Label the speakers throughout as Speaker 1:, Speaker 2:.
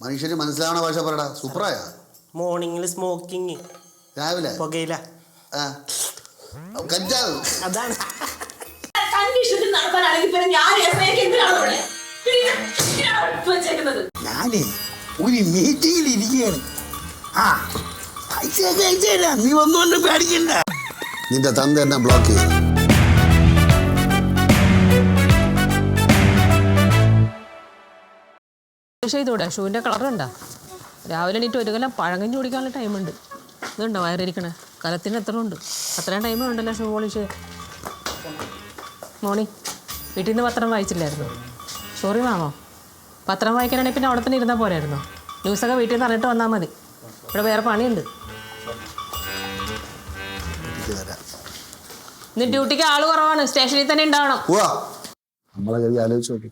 Speaker 1: മനുഷ്യന് മനസ്സിലാവണ ഭാഷ പറയടാ. സൂപ്പറായ.
Speaker 2: മോർണിംഗിൽ സ്മോക്കിംഗ്
Speaker 1: രാവിലെ?
Speaker 2: പുകയില.
Speaker 1: ആ. കഞ്ചാവ്.
Speaker 2: അതാണ്.
Speaker 3: ഞാനേ ഒരു മീറ്റിംഗിൽ ഇരിക്കുകയാണ്. ആ പൈസ നീ ഒന്നുകൊണ്ട് പേടിക്കണ്ട.
Speaker 1: നിന്റെ തന്ത എന്നെ ബ്ലോക്ക് ചെയ്തു.
Speaker 4: ചെയ്തൂടെ ഷൂവിന്റെ കളർ ഉണ്ടോ? രാവിലെ എണീറ്റ് ഒരു കൊല്ലം പഴങ്കഞ്ഞി കുടിക്കാനുള്ള ടൈമുണ്ട് ഇതുണ്ടോ വയറിരിക്കണ? കലത്തിന് എത്ര ഉണ്ട്? അത്രയും ടൈം ഉണ്ടല്ലോ ഷൂ പോളിഷ്. മോണി വീട്ടിൽ നിന്ന് പത്രം വായിച്ചില്ലായിരുന്നു? സോറി മാമോ. പത്രം വായിക്കാനാണെങ്കിൽ പിന്നെ അവിടെ തന്നെ ഇരുന്നാൽ പോരായിരുന്നു? ന്യൂസൊക്കെ വീട്ടിൽ നിന്ന് അറിഞ്ഞിട്ട് വന്നാൽ മതി. ഇവിടെ വേറെ പണിയുണ്ട്. ഇന്ന് ഡ്യൂട്ടിക്ക് ആൾ കുറവാണ്. സ്റ്റേഷനിൽ തന്നെ ഉണ്ടാവണം.
Speaker 1: ആലോചിച്ച് നോക്കി.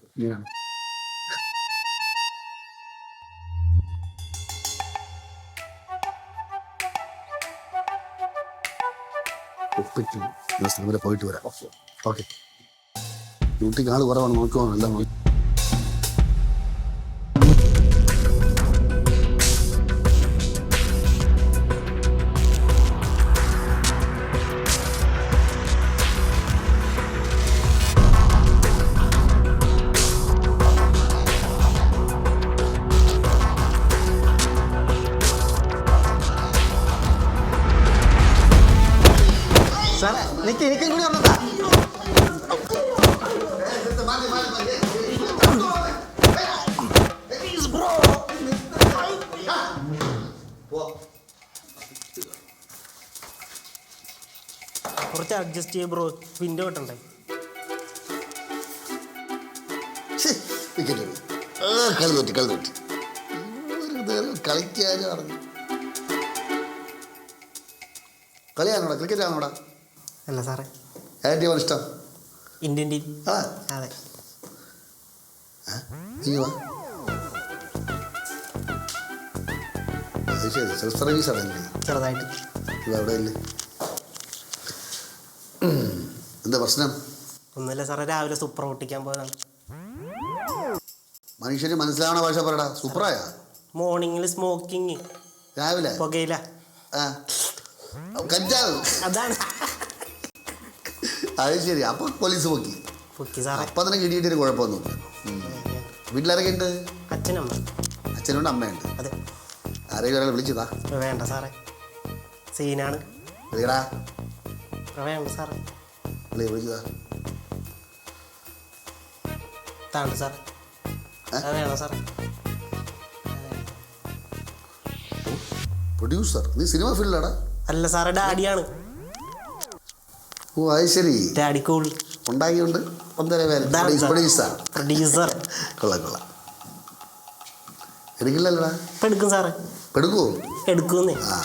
Speaker 1: ഒപ്പിട്ട് ദിവസം വരെ പോയിട്ട് വരാം. ഓക്കെ. ഡ്യൂട്ടിക്ക് ആൾ കുറവാണ് നോക്കുവാണ്
Speaker 3: എനിക്ക് എനിക്കും കൂടി വന്നതാ
Speaker 2: കുറച്ച് അഡ്ജസ്റ്റ് ചെയ്യ ബ്രോ വിൻഡോ കിട്ടണ്ടേ
Speaker 1: വിക്കറ്റ് ആ കളി തോറ്റി കളി തോറ്റി. ഒരു നേരം കളിക്കാനും അറിഞ്ഞു കളിയാണോടാ? ക്രിക്കറ്റ് ആണോടാ?
Speaker 2: അല്ല സാറേ.
Speaker 1: ഏത് ടീമാണ് ഇഷ്ടം?
Speaker 2: Indian team.
Speaker 1: ആ.
Speaker 2: അതെ.
Speaker 1: നീ വാ അത് ശരി. സെൽഫ് സർവീസ് ആണല്ലേ
Speaker 2: ചെറുതായിട്ട്.
Speaker 1: ഇത് അവിടെ ഇല്ലേ? എന്താ പ്രശ്നം?
Speaker 2: ഒന്നുമില്ല സാറേ രാവിലെ സൂപ്പർ പൊട്ടിക്കാൻ പോയതാണ്.
Speaker 1: മനുഷ്യന് മനസ്സിലാവണ ഭാഷ പറയടാ. സൂപ്പറായ.
Speaker 2: മോർണിംഗിൽ സ്മോക്കിങ്
Speaker 1: രാവിലെ?
Speaker 2: പുകയില.
Speaker 1: ആ. കഞ്ചാവ്.
Speaker 2: അതാണ്.
Speaker 1: അത് ശരി. അപ്പൊ പോലീസ് പൊക്കി.
Speaker 2: പൊക്കി സാറേ.
Speaker 1: അപ്പൊ തന്നെ കിടിയിട്ടൊരു കുഴപ്പമൊന്നുമില്ല ഉം. വീട്ടിലാരൊക്കെ ഉണ്ട്
Speaker 2: അച്ഛനമ്മ.
Speaker 1: അച്ഛനുണ്ട് അമ്മയുണ്ട്.
Speaker 2: അതെ.
Speaker 1: ആരെങ്കിലും ഒരാൾ വിളിച്ചതാ
Speaker 2: വേണ്ട സാറേ. സീനാണ്.
Speaker 1: വിളിക്കടാ
Speaker 2: വേണ്ട സാറേ.
Speaker 1: വിളി വിളിച്ചതാ
Speaker 2: താണ്ട് സാറേ? വേണം സാറേ.
Speaker 1: പ്രൊഡ്യൂസർ നീ സിനിമ ഫീൽഡിലാടാ
Speaker 2: അല്ല സാറേ ഡാഡിയാണ്.
Speaker 1: ഓ അത് ശരി.
Speaker 2: ഡാഡിക്കോൾ കൂൾ
Speaker 1: ഉണ്ടാക്കിയുണ്ട് ഒന്നര പേര്. പ്രൊഡ്യൂസർ
Speaker 2: പ്രൊഡ്യൂസർ
Speaker 1: കൊള്ളാം കൊള്ളാം. എടുക്കില്ലല്ലോടാ?
Speaker 2: ഇപ്പൊ എടുക്കും സാറേ.
Speaker 1: എടുക്കുമോ
Speaker 2: എടുക്കുന്നേ
Speaker 1: ആ.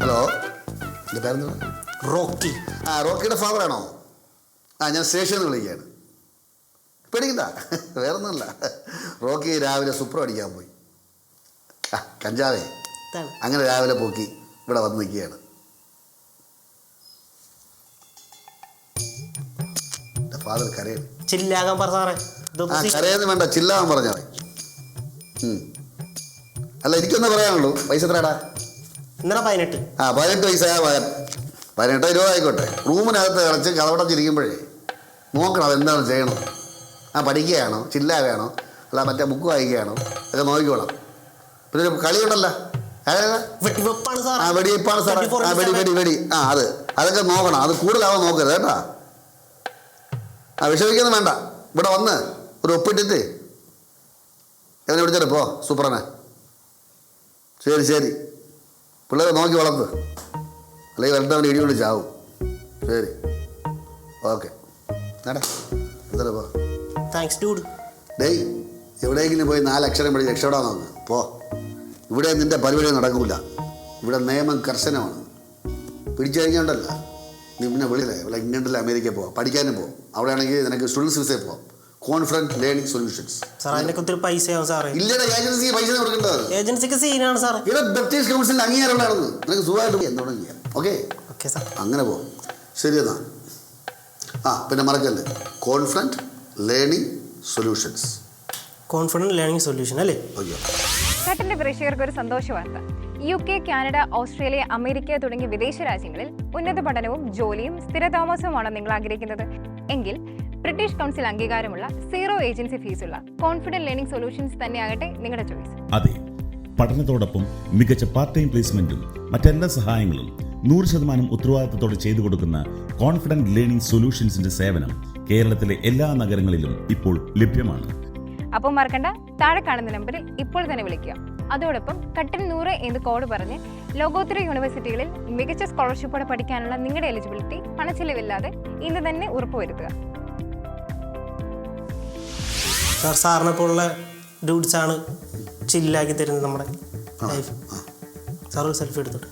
Speaker 1: ഹലോ? എന്റെ പേരെന്താ
Speaker 2: റോക്കി.
Speaker 1: ആ റോക്കിയുടെ ഫാദറാണോ? ആ ഞാൻ സ്റ്റേഷനിൽ നിന്ന് വിളിക്കുകയാണ്. പേടിക്കണ്ട. വേറെ ഒന്നുമില്ല റോക്കി രാവിലെ സുപ്രം അടിക്കാൻ പോയി. കഞ്ചാവേ. അങ്ങനെ രാവിലെ പോക്കി ഇവിടെ വന്ന് നിൽക്കുകയാണ്. ഫാദർ കരയാണ്
Speaker 2: ചില്ലാകാൻ പറ സാറേ.
Speaker 1: ആ കരയെന്ന് വേണ്ട ചില്ലാൻ പറഞ്ഞാൽ മതി ഉം. അല്ല എനിക്കൊന്ന് പറയാനുള്ളൂ. പൈസ എത്രയാടാ?
Speaker 2: ഇന്നലെ പതിനെട്ട്.
Speaker 1: ആ പതിനെട്ട് വയസ്സായ മകൻ പതിനെട്ടോ ഇരുപത് ആയിക്കോട്ടെ. റൂമിനകത്ത് കിടച്ച് കളവടച്ചിരിക്കുമ്പോഴേ നോക്കണം അതെന്താണ് ചെയ്യണം. ആ പഠിക്കുകയാണോ? ചില്ല വേണോ അല്ല മറ്റേ ബുക്ക് വായിക്കുകയാണോ? ഒക്കെ നോക്കിക്കോണം പിന്നെ ഒരു കളിയുണ്ടല്ലോ അതായത്
Speaker 2: വെടിവെപ്പാണ്
Speaker 1: ആ
Speaker 2: സാറേ.
Speaker 1: ആ വെടി വെടി വെടി. ആ അത്. അതൊക്കെ നോക്കണം. അത് കൂടുതലാവാൻ നോക്കരുത് കേട്ടാ. ആ വിഷമിക്കൊന്നും വേണ്ട. ഇവിടെ വന്ന് ഒരു ഒപ്പിട്ടിട്ട് എവനെ വിളിച്ചിട്ട് പോ സൂപ്പറനെ ശരി ശരി. പിള്ളേരെ നോക്കി വളർത്ത്. അല്ലെങ്കിൽ വരണ്ടവൻ ഇടി വിളിച്ചാവും ചാവും. ശരി. ഓക്കെ. നേടാ. എന്തായാലും പോ.
Speaker 2: താങ്ക്സ് ഡൂഡ്
Speaker 1: ഡേയ് എവിടെയെങ്കിലും പോയി നാലക്ഷരം പഠിച്ച് രക്ഷപ്പെടാൻ നോക്ക്. പോ. ഇവിടെ നിന്റെ പരിപാടി നടക്കൂല. ഇവിടെ നിയമം കർശനമാണ്. പിടിച്ചു കഴിഞ്ഞോണ്ടല്ല. നീ പിന്നെ വിളിയില്ലേ ഇവിടെ ഇംഗ്ലണ്ടിൽ അമേരിക്ക പോവാം പഠിക്കാനും പോവാം. അവിടെ ആണെങ്കിൽ നിനക്ക് സ്റ്റുഡൻസ് വിസയിൽ പോവാം. കോൺഫിഡന്റ് ലേണിംഗ് സൊല്യൂഷൻസ്
Speaker 2: സാർ അതിനൊക്കെ ഒത്തിരി പൈസയാവും സാറേ.
Speaker 1: ഇല്ലയുടെ ഏജൻസിക്ക് പൈസ കൊടുക്കേണ്ടത്
Speaker 2: ഏജൻസിക്ക് സീനാണ് സാർ
Speaker 1: ഇവിടെ ബ്രിട്ടീഷ് കൗൺസിലിൽ അംഗീകാരമുണ്ടായിരുന്നു നിനക്ക് സുഖമായിട്ട് എന്തുകൊണ്ട് ചെയ്യാം. ഓക്കെ
Speaker 2: ഓക്കെ സാർ
Speaker 1: അങ്ങനെ പോകും ശരി എന്നാ. ആ പിന്നെ മറക്കല്ലേ? Confident learning solutions
Speaker 2: confident learning solution അല്ലേ?
Speaker 4: ഓക്കെ പ്രേക്ഷകർക്ക് ഒരു സന്തോഷ വാർത്ത U K Canada Australia America തുടങ്ങിയ വിദേശ രാജ്യങ്ങളിൽ ഉന്നത പഠനവും ജോലിയും സ്ഥിരതാമസവുമാണ് നിങ്ങൾ ആഗ്രഹിക്കുന്നത്. എങ്കിൽ ബ്രിട്ടീഷ് കൗൺസിൽ അംഗീകാരമുള്ള സീറോ ഏജൻസി ഫീസുള്ള കോൺഫിഡന്റ് ലേണിംഗ് സൊല്യൂഷൻസ് തന്നെയാകട്ടെ നിങ്ങളുടെ ചോയ്സ്
Speaker 5: അതെ പഠനത്തോടൊപ്പം മികച്ച പാർട്ട് ടൈം പ്ലേസ്മെന്റും മറ്റെല്ലാ സഹായങ്ങളും നൂറ് ശതമാനം ഉത്തരവാദിത്തത്തോടെ ചെയ്തു കൊടുക്കുന്ന കോൺഫിഡന്റ് ലേണിംഗ് സൊല്യൂഷൻസിന്റെ സേവനം കേരളത്തിലെ എല്ലാ നഗരങ്ങളിലും ഇപ്പോൾ ലഭ്യമാണ്.
Speaker 4: അപ്പം മറക്കണ്ട താഴെ കാണുന്ന നമ്പറിൽ ഇപ്പോൾ തന്നെ വിളിക്കുക. അതോടൊപ്പം കട്ടൻ നൂറ് എന്ന് കോഡ് പറഞ്ഞ് ലോകോത്തര യൂണിവേഴ്സിറ്റികളിൽ മികച്ച സ്കോളർഷിപ്പോടെ പഠിക്കാനുള്ള നിങ്ങളുടെ എലിജിബിലിറ്റി പണച്ചെലവില്ലാതെ ഇന്ന് തന്നെ ഉറപ്പുവരുത്തുക.
Speaker 2: സാർ സാറിനെ പോലുള്ള ആണ് ചില്ലാക്കി തരുന്നത് നമ്മുടെ ലൈഫ് സാർ ഒരു സെൽഫി എടുത്തോട്ടെ.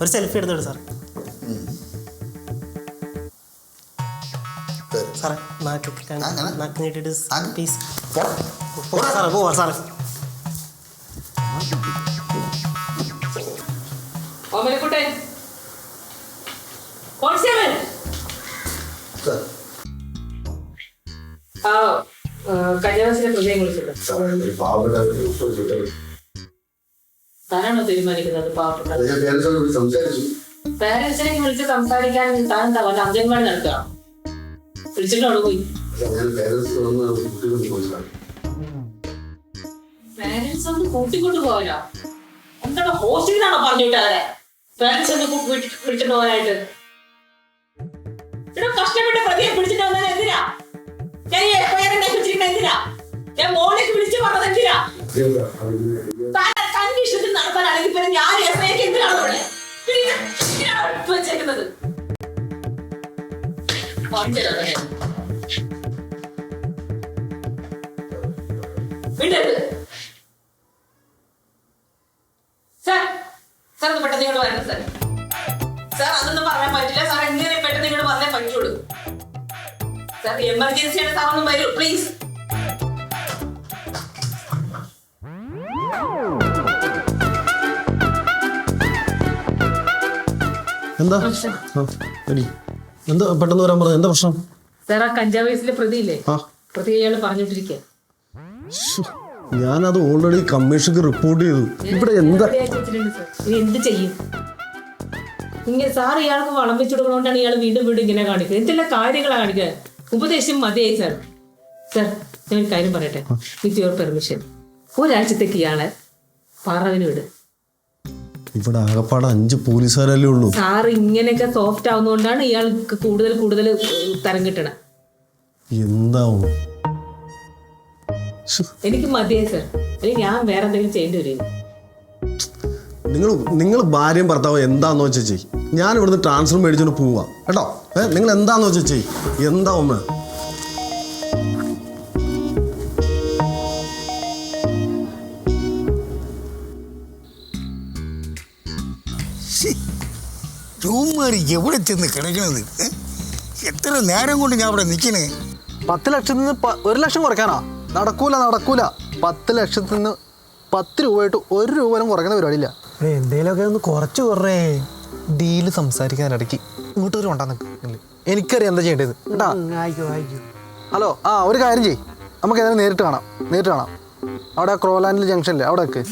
Speaker 2: ഒരു സെൽഫി എടുത്തോട്ട് സാർ. സാറേ നീട്ടിട്ട്
Speaker 1: ആ.
Speaker 2: പീസ്. സാറേ പോവാ സാറേ
Speaker 6: ഓമനക്കുട്ടൻ കോൺസ്റ്റബിൾ. ആ കന്യാവാസിനെ ഹൃദയം വിളിച്ചത് താനാണോ തീരുമാനിക്കുന്നത്? പാവപ്പെട്ട.
Speaker 1: വിളിച്ച്
Speaker 6: സംസാരിക്കാൻ താൻ എന്താ വല്ല അംഗൻവാടി നടക്കുക വിളിച്ചിട്ട് അവിടെ പോയി.
Speaker 1: പേരൻസ് ഒന്ന്
Speaker 6: കൂട്ടിക്കൊണ്ട് പോകാനോ? എന്താണ് ഹോസ്റ്റലിനാണോ പറഞ്ഞു വിട്ടവരെ പേരൻസ് ഒന്ന് വിളിച്ചിട്ട് പോകാനായിട്ട്. ഇവിടെ കഷ്ടപ്പെട്ട പ്രതിയെ പിടിച്ചിട്ട് വന്നത് എന്തിനാ? ഞാൻ ഈ ഉണ്ടാക്കി എന്തിനാ? ഞാൻ മോളിലേക്ക് വിളിച്ചു പറഞ്ഞത് എന്തിനാ? തന്റെ ഇഷ്ടത്തിൽ നടത്താനാണെങ്കിൽ പിന്നെ ഞാൻ എസ് ഐക്ക് എന്തിനാണ് വെച്ചേക്കുന്നത് വിടരുത് സാർ ഇങ്ങോട്ട് വരണം സാർ സാർ അതൊന്നും പറയാൻ പറ്റില്ല. സാർ എങ്ങനെ പെട്ടെന്ന് നിങ്ങൾ വന്നേ പറ്റുള്ളൂ. സാർ എമർജൻസി ആണ്. സാർ ഒന്ന് വരൂ പ്ലീസ്
Speaker 7: എന്താ. എന്താ പെട്ടെന്ന് വരാൻ പറഞ്ഞു എന്താ പ്രശ്നം?
Speaker 6: സാർ ആ കഞ്ചാവ് കേസിലെ പ്രതിയില്ലേ? പ്രതി അയാൾ പറഞ്ഞിട്ടിരിക്കുക
Speaker 7: ശ്ശോ, ഞാനത് ഓൾറെഡി കമ്മീഷൻക്ക് റിപ്പോർട്ട് ചെയ്തു. ഇവിടെ എന്താ?
Speaker 6: എന്ത് ചെയ്യും? ഇങ്ങനെ സാർ ഇയാൾക്ക് വളം വെച്ചു കൊടുക്കണോണ്ടാണ് ഇയാൾ വീണ്ടും വീണ്ടും ഇങ്ങനെ കാണിക്കുന്നത്. എന്തെല്ലാം കാര്യങ്ങളാണ് കാണിക്കുന്നത്? ഉപദേശം മതിയായി സാർ സാർ ഞാൻ ഒരു കാര്യം പറയട്ടെ? വിത്ത് യുവർ പെർമിഷൻ ഒരാഴ്ചത്തേക്ക് ഇയാളെ പറവിന് വിട്.
Speaker 7: ഇവിടെ ആകപ്പാടെ അഞ്ച് പോലീസുകാരല്ലേ ഉള്ളൂ.
Speaker 6: സാർ ഇങ്ങനെയൊക്കെ സോഫ്റ്റ് ആവുന്നതുകൊണ്ടാണ് ഇയാൾക്ക് കൂടുതൽ കൂടുതൽ തരം കിട്ടണം.
Speaker 7: എന്താവും?
Speaker 6: എനിക്ക് മതിയായി സർ അല്ലെങ്കിൽ ഞാൻ വേറെ എന്തെങ്കിലും ചെയ്യേണ്ടി വരും?
Speaker 7: നിങ്ങൾ നിങ്ങൾ ഭാര്യയും ഭർത്താവും എന്താന്ന് വെച്ചാൽ ചെയ് ഞാൻ ഇവിടുന്ന് ട്രാൻസ്ഫർ മേടിച്ചോണ്ട് പോവാ. കേട്ടോ? ഏ നിങ്ങൾ എന്താന്ന് വെച്ചാൽ ചെയ് എന്താ ഒന്ന്?
Speaker 3: ചുമ്മാറി എവിടെ ചെന്ന് കിടക്കണത്? എത്ര നേരം കൊണ്ട് ഞാൻ അവിടെ നിൽക്കണേ
Speaker 8: പത്ത് ലക്ഷത്തിൽ നിന്ന് ഒരു ലക്ഷം കുറയ്ക്കാനാ? നടക്കൂല നടക്കൂല. പത്ത് ലക്ഷത്തിൽ നിന്ന് പത്ത് രൂപയായിട്ട് ഒരു രൂപ പോലും കുറയ്ക്കുന്ന പരിപാടിയില്ല.
Speaker 9: എന്തേലൊക്കെ ഒന്ന് കുറച്ച് കുറേ ഡീൽ സംസാരിക്കാൻ ഇടയ്ക്ക് ഇങ്ങോട്ട് ഒരു ഉണ്ടാന്ന്
Speaker 8: എനിക്കറിയാം എന്താ ചെയ്യേണ്ടത്. കേട്ടാ? ഹലോ ആ ഒരു കാര്യം ചെയ് നമുക്ക് ഏതായാലും നേരിട്ട് കാണാം നേരിട്ട് കാണാം. അവിടെ ക്രോലാൻഡിൽ ജംഗ്ഷനില്ലേ അവിടെ ഒക്കെ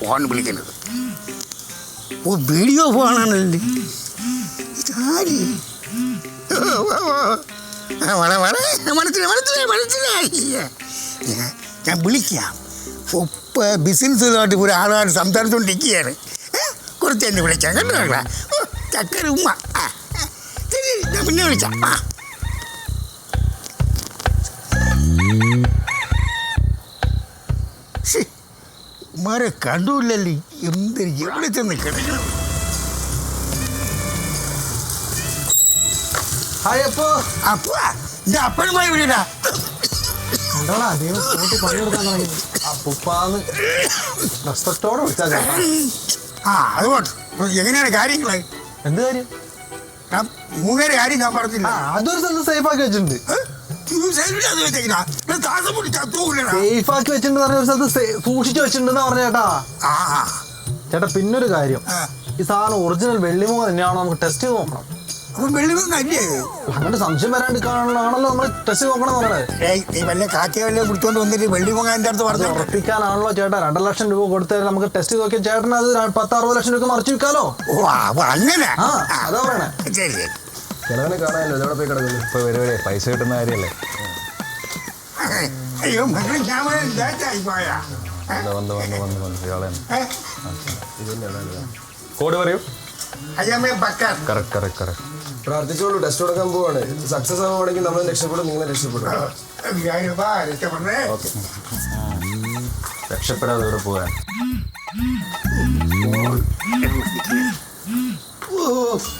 Speaker 3: ഫോൺ വിളിക്കുന്നത് ഓ വീഡിയോ ഫോണാണല്ലേ ഇതാര് ഓ, ഓ, ഓ. ആ, വള, വള. മനസ്സിലായി മനസ്സിലായി മനസ്സിലായി ഞാൻ ഞാൻ വിളിക്കാം ഇപ്പൊ ബിസിനസ്സുമായിട്ട് ഒരു ആളാണ് സംസാരിച്ചുകൊണ്ടിരിക്കുകയാണ് ഏ, കുറച്ച് എന്നെ വിളിക്കാം കേട്ടോ മക്കളെ? ഓ, ചക്കര ഉമ്മ ആ, ആ. ശരി ഞാൻ പിന്നെ വിളിക്കാം ആ ശ്ശേ, ഉമ്മാരെ കണ്ടൂല്ലല്ലേ എന്ത് എവിടെ ചെന്ന് കിടക്കണം
Speaker 8: ഹായ് അപ്പോ.
Speaker 3: എന്റെ
Speaker 8: കണ്ടോടാ ദൈവം കൂട്ടി പണിയെടുക്കാൻ തുടങ്ങി. അപ്പുപ്പാന്ന് റെസ്പെക്റ്റോടെ വിളിച്ചാൽ ചേട്ടാ
Speaker 3: ആ അതുകൊണ്ട് എങ്ങനെയാണ്
Speaker 8: എന്ത് കാര്യം?
Speaker 3: ഞാൻ മൂന്നേരെ കാര്യം ഞാൻ പറഞ്ഞില്ല.
Speaker 8: അതൊരു സ്ഥലത്ത് സേഫ് ആക്കി വെച്ചിട്ടുണ്ട് സേഫ് ആക്കി വെച്ചിട്ടുണ്ട് പറഞ്ഞ ഒരു സ്ഥലത്ത് സൂക്ഷിച്ചു സൂക്ഷിച്ച് വെച്ചിട്ടുണ്ടെന്ന് പറഞ്ഞ ചേട്ടാ ചേട്ടാ പിന്നൊരു കാര്യം. ഈ സാധനം ഒറിജിനൽ വെള്ളിമോ തന്നെയാണോ? നമുക്ക് ടെസ്റ്റ് ചെയ്ത് നോക്കണം. അങ്ങനെ സംശയം വരാണ്ടിരിക്കാനാണല്ലോ നമ്മൾ ടെസ്റ്റ് നോക്കണം
Speaker 3: വല്ല കാക്കിയ വല്ല കുടിച്ചോണ്ട് വന്നിട്ട് വെള്ളി എന്റെ അടുത്ത് പറഞ്ഞു.
Speaker 8: ഉറപ്പിക്കാനാണല്ലോ ചേട്ടാ. രണ്ടര ലക്ഷം രൂപ കൊടുത്താൽ നമുക്ക് ടെസ്റ്റ് നോക്കിയ ചേട്ടന് അത് പത്ത് അറുപത് ലക്ഷം രൂപ മറിച്ച് വിൽക്കാലോ?
Speaker 3: ഓ അങ്ങനെ?
Speaker 8: ആ അതാ പറയണേ.
Speaker 3: ശരി ശരി.
Speaker 7: ചിലവനെ കാണാനല്ലോ ഇതെവിടെ പോയി കിടക്കുന്നു?
Speaker 10: ഇപ്പൊ വരുവരെ പൈസ കിട്ടുന്ന കാര്യല്ലേ?
Speaker 3: അയ്യോ മക്കളെ ഞാൻ ലേറ്റായി പോയാ.
Speaker 10: വന്ന് വന്ന് വന്ന് വന്ന്. ഇയാളെ? കോഡ് പറയൂ. Correct correct correct.
Speaker 7: പ്രാർത്ഥിച്ചോളൂ ടെസ്റ്റ് കൊടുക്കാൻ പോവാണ്. സക്സസ് ആവുകയാണെങ്കിൽ നമ്മൾ രക്ഷപ്പെടും നിങ്ങൾ രക്ഷപ്പെടും.
Speaker 3: രക്ഷപ്പെടേ?
Speaker 10: രക്ഷപ്പെടാതെ ഇവിടെ പോകാൻ.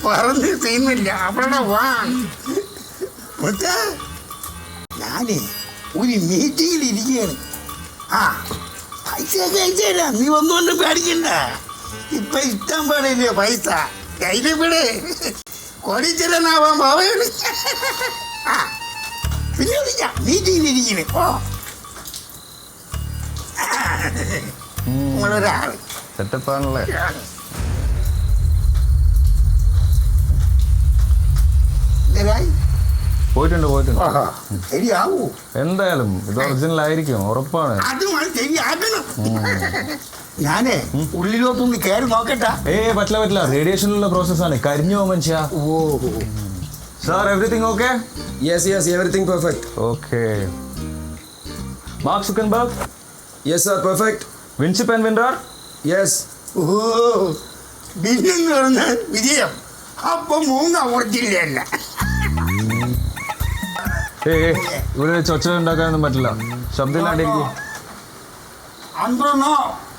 Speaker 3: പറഞ്ഞ് തീർന്നില്ല വാൻ ഞാനേ ഒരു മീറ്റിംഗിൽ ഇരിക്കുകയാണ്. ആ പൈസ നീ ഒന്നുകൊണ്ട് പേടിക്കണ്ട. ഇപ്പൊ ഇഷ്ടം പാടില്ലേ പൈസ? കയ്യിലെ കോടീശ്വരനാവാൻ പോവുകയാണ് ആ പിന്നെ ഇരിക്കണേ. ഓ. നമ്മളൊരാൾ
Speaker 10: സെറ്റപ്പാണല്ലേ? പോയിട്ടുണ്ട് പോയിട്ടുണ്ട്.
Speaker 3: ശരിയാവൂ.
Speaker 10: എന്തായാലും ഇത് ഒറിജിനൽ ആയിരിക്കും ഉറപ്പാണ്.
Speaker 3: ശരിയാകണം ഞാനേ ഉള്ളിലോട്ടൊന്ന് കയറി നോക്കട്ടാ.
Speaker 10: ഏ പറ്റില്ല പറ്റില്ല. റേഡിയേഷനിലുള്ള പ്രോസസ്സാണ് കരിഞ്ഞു പോകും മനുഷ്യ.
Speaker 3: ഓ
Speaker 10: sir everything okay
Speaker 7: yes yes everything perfect
Speaker 10: okay Mark Zuckerberg
Speaker 7: yes sir perfect
Speaker 10: winship and winder
Speaker 7: yes
Speaker 3: ഓ ബിന്നെന്ന് പറഞ്ഞാൽ വിജയം. അപ്പൊ മൂന്ന് ഓർജില്ല
Speaker 10: ഏ ഇവിടെ വെച്ച് ഉണ്ടാക്കാനൊന്നും പറ്റില്ല. ശബ്ദമില്ലാണ്ടിരിക്കും.
Speaker 3: അന്ത്രനോ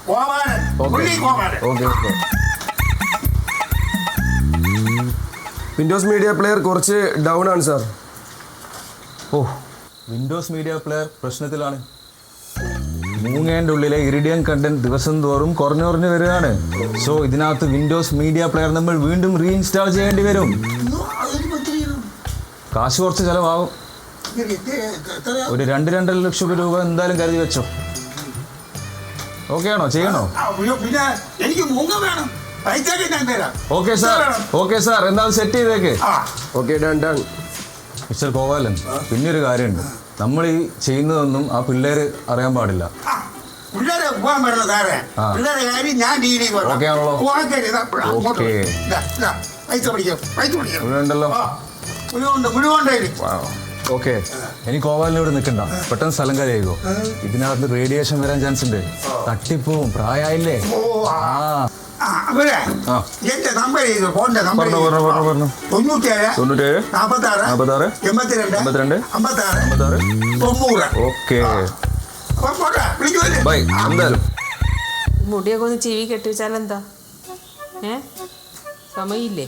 Speaker 3: കോവാരൻ പുള്ളി കോവാരൻ
Speaker 10: okay okay
Speaker 7: Windows media player കുറച്ച് ഡൗൺ ആണ് സാർ
Speaker 10: ഓ വിൻഡോസ് മീഡിയ പ്ലെയർ പ്രശ്നത്തിലാണ്. മൂങ്ങേന്റെ ഉള്ളിലെ ഇറിഡിയം കണ്ടന്റ് ദിവസം തോറും കുറഞ്ഞു കുറഞ്ഞു വരികയാണ്. സോ ഇതിനകത്ത് വിൻഡോസ് മീഡിയ പ്ലെയർ നമ്മൾ വീണ്ടും റീഇൻസ്റ്റാൾ ചെയ്യേണ്ടി വരും. കാശ് കുറച്ച് ചിലവാകും. ഒരു രണ്ട് രണ്ടര ലക്ഷം രൂപ എന്തായാലും കരുതി വെച്ചോ. ഓക്കെ ആണോ ചെയ്യണോ
Speaker 3: പിന്നെ എനിക്ക് മൂങ്ങ വേണം. പൈസ ഞാൻ തരാം.
Speaker 10: Okay sir. Okay sir. എന്തായാലും സെറ്റ് ചെയ്തേക്ക്.
Speaker 7: Okay done done
Speaker 10: mister Gopalan പിന്നെ ഒരു കാര്യമുണ്ട്. നമ്മൾ ഈ ചെയ്യുന്നതൊന്നും ആ പിള്ളേര് അറിയാൻ പാടില്ല.
Speaker 3: പിള്ളേരെ പോകാൻ പറ്റില്ല സാറേ.
Speaker 10: ആ.
Speaker 3: പിള്ളേരെ കാര്യം ഞാൻ ഡീൽ ചെയ്തോളാം.
Speaker 10: ഓക്കേ ഉണ്ടല്ലോ
Speaker 3: മുഴുവൻ
Speaker 10: ഓക്കെ. ഇനി ഇവിടെ നിൽക്കണ്ട. പെട്ടെന്ന് സ്ഥലം കാര്യമായിക്കോ ഇതിനകത്ത് റേഡിയേഷൻ വരാൻ ചാൻസ് ഉണ്ട്. തട്ടിപ്പോവും പ്രായമായില്ലേ
Speaker 3: ഓ ആ.
Speaker 10: ആ.
Speaker 3: ആ, അവരെ.
Speaker 10: ആ.
Speaker 3: എന്റെ നമ്പർ ചെയ്തു? ഫോണിന്റെ നമ്പർ
Speaker 10: പറഞ്ഞു പറഞ്ഞു പറഞ്ഞു പറഞ്ഞു.
Speaker 3: തൊണ്ണൂറ്റേഴ്
Speaker 10: തൊണ്ണൂറ്റേഴ്
Speaker 3: നാപ്പത്താറ്
Speaker 10: നാപ്പത്താറ്
Speaker 3: എൺപത്തിരണ്ട്
Speaker 10: എൺപത്തിരണ്ട്
Speaker 3: അമ്പത്താറ്
Speaker 10: അമ്പത്താറ്.
Speaker 3: തൊണ്ണൂറ്.
Speaker 10: ഓക്കെ.
Speaker 3: അപ്പൊ പോട്ടെ വിളിക്കുമല്ലേ?
Speaker 10: ബൈ എന്തായാലും
Speaker 4: മുടിയൊക്കെ ഒന്ന് ചെവി കെട്ടിവെച്ചാലെന്താ? ഏ? സമയമില്ലേ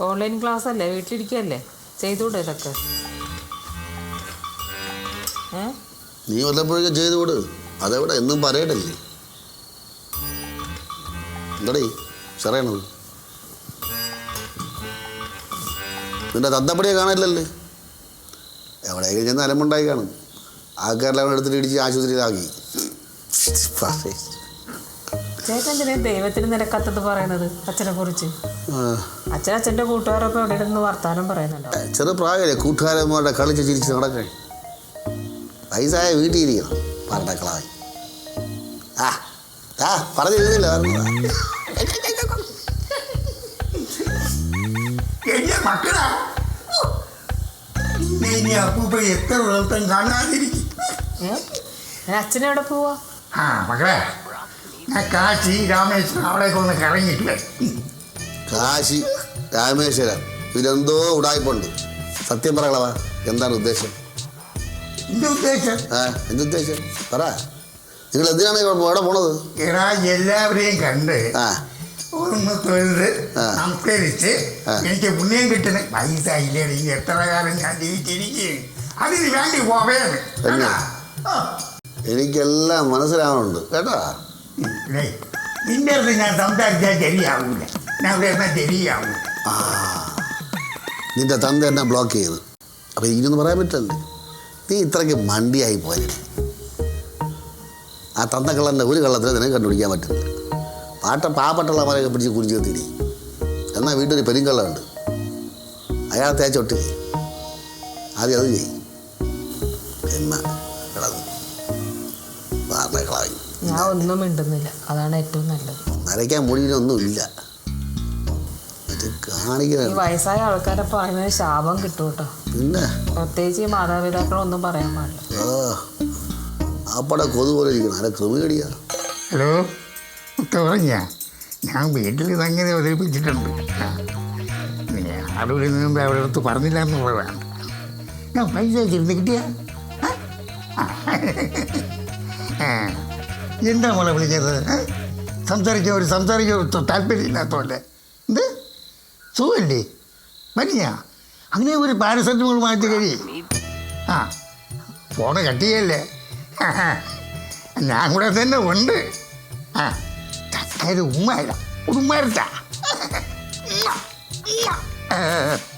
Speaker 4: ഓൺലൈൻ ക്ലാസ് അല്ലേ വീട്ടിലിരിക്കുകയല്ലേ ചെയ്തൂടെ ഇതൊക്കെ?
Speaker 1: നീ വല്ലപ്പോഴൊക്കെ ചെയ്തുകൂട്. വിട് അതെവിടെ? എന്നും പറയട്ടല്ലേ എന്താടേ? ചെറിയണത് നിന്റെ തത്തപ്പടിയെ കാണില്ലല്ലേ എവിടെയെങ്കിലും ചെന്ന് അലമുണ്ടായി കാണും. ആൾക്കാരെല്ലാം എടുത്തിട്ട് ഇടിച്ച് ആശുപത്രിയിലാക്കി.
Speaker 4: ചേട്ടൻ എന്തിനാ ദൈവത്തിന് നിരക്കാത്തത് പറയണത് അച്ഛനെ കുറിച്ച്? അച്ഛൻ അച്ഛന്റെ കൂട്ടുകാരൊക്കെ എവിടെ ഇരുന്ന് വർത്താനം പറയുന്നുണ്ടോ?
Speaker 1: ചെറു പ്രായമല്ലേ കൂട്ടുകാരന്മാരുടെ കളിച്ച് ചിരിച്ച് നടക്കാൻ വയസ്സായ വീട്ടിൽ ഇരിക്കണം പറഞ്ഞക്കളായി ആ ആ പറഞ്ഞു തീർന്നില്ല പറഞ്ഞതാ.
Speaker 3: എന്റെ മക്കളാ. ഇനി അപ്പൂപ്പ എത്ര ദിവസം കാണാതിരിക്കും.
Speaker 4: അച്ഛനെവിടെ പോവാ?
Speaker 3: ആ മക്കളെ ഞാൻ കാശി രാമേശ്വരം അവിടേക്ക് ഒന്ന് കറങ്ങിയിട്ട് വരും.
Speaker 1: കാശി രാമേശ്വരം ഇതിലെന്തോ ഉടായ്പുണ്ട്. സത്യം പറയളവാ എന്താണ് ഉദ്ദേശം?
Speaker 3: എന്റെ ഉദ്ദേശം?
Speaker 1: ആ എന്തുദ്ദേശം പറ. നിങ്ങൾ എന്തിനാണ് എവിടെ പോണത്?
Speaker 3: എടാ എല്ലാവരെയും കണ്ട്
Speaker 1: ആ.
Speaker 3: ഒന്ന് തൊഴുത്
Speaker 1: ആ.
Speaker 3: നമസ്കരിച്ച്
Speaker 1: ആ.
Speaker 3: എനിക്ക് പുണ്യം കിട്ടുന്ന പൈസ ഇല്ലേ ഇനി എത്ര കാലം ഞാൻ ജീവിച്ചിരിക്കും? അതിന് വേണ്ടി പോവേ.
Speaker 1: എനിക്കെല്ലാം മനസ്സിലാവുന്നുണ്ട്. കേട്ടോ?
Speaker 3: നിന്റെ
Speaker 1: തന്ത എന്നെ ബ്ലോക്ക് ചെയ്ത്. അപ്പൊ എനിക്കൊന്നും പറയാൻ പറ്റല്ലേ നീ ഇത്രയ്ക്ക് മണ്ടിയായി പോയത് ആ തന്ത കള്ളന്റെ ഒരു കള്ളത്തിനെ നിനക്ക് കണ്ടുപിടിക്കാൻ പറ്റില്ല. പാട്ട പാവപ്പെട്ടുള്ളവരെയൊക്കെ പിടിച്ച് കുടിച്ച് തിരി എന്നാൽ വീട്ടിൽ ഒരു പെരുങ്കള്ളുണ്ട് അയാളെ തേച്ചൊട്ട് ആദ്യം അത് ചെയ്യും. എന്ന?
Speaker 4: ഞാൻ ഒന്നും മിണ്ടുന്നില്ല. അതാണ് ഏറ്റവും നല്ലത്.
Speaker 1: നരയ്ക്കാൻ മുടിയിലൊന്നുമില്ല.
Speaker 4: ഈ വയസ്സായ ആൾക്കാരെ പറയുന്നത് ശാപം കിട്ടും കേട്ടോ.
Speaker 1: പിന്നെ?
Speaker 4: പ്രത്യേകിച്ച് ഈ മാതാപിതാക്കളൊന്നും പറയാൻ പാടില്ല.
Speaker 1: ആ അപ്പടെ കൊതു പോലെ ഇരിക്കണം. അല്ല ക്രിമികടിയാ
Speaker 3: ഹലോ? പറഞ്ഞ ഞാൻ വീട്ടിൽ ഇതങ്ങനെ അവതരിപ്പിച്ചിട്ടുണ്ട്. ആ. നിന്ന് അവരുടെ അടുത്ത് പറഞ്ഞില്ല എന്നുള്ളതാണ് ഞാൻ പൈസ ചിരുന്ന് കിട്ടിയ? എന്താ മോളെ ഏ? സംസാരിക്കാൻ ഒരു സംസാരിക്കാൻ താല്പര്യമില്ലാത്തതല്ലേ എന്ത്? സുഖമല്ലേ മരിഞ്ഞ? അങ്ങനെ ഒരു പാരസെറ്റമോൾ മാറ്റി കഴി ആ ഫോണ് കട്ടിയല്ലേ? ഞാൻ കൂടെ തന്നെ ഉണ്ട്. ആ ചക്കര ഉമ്മ ഒരു ഉമ്മ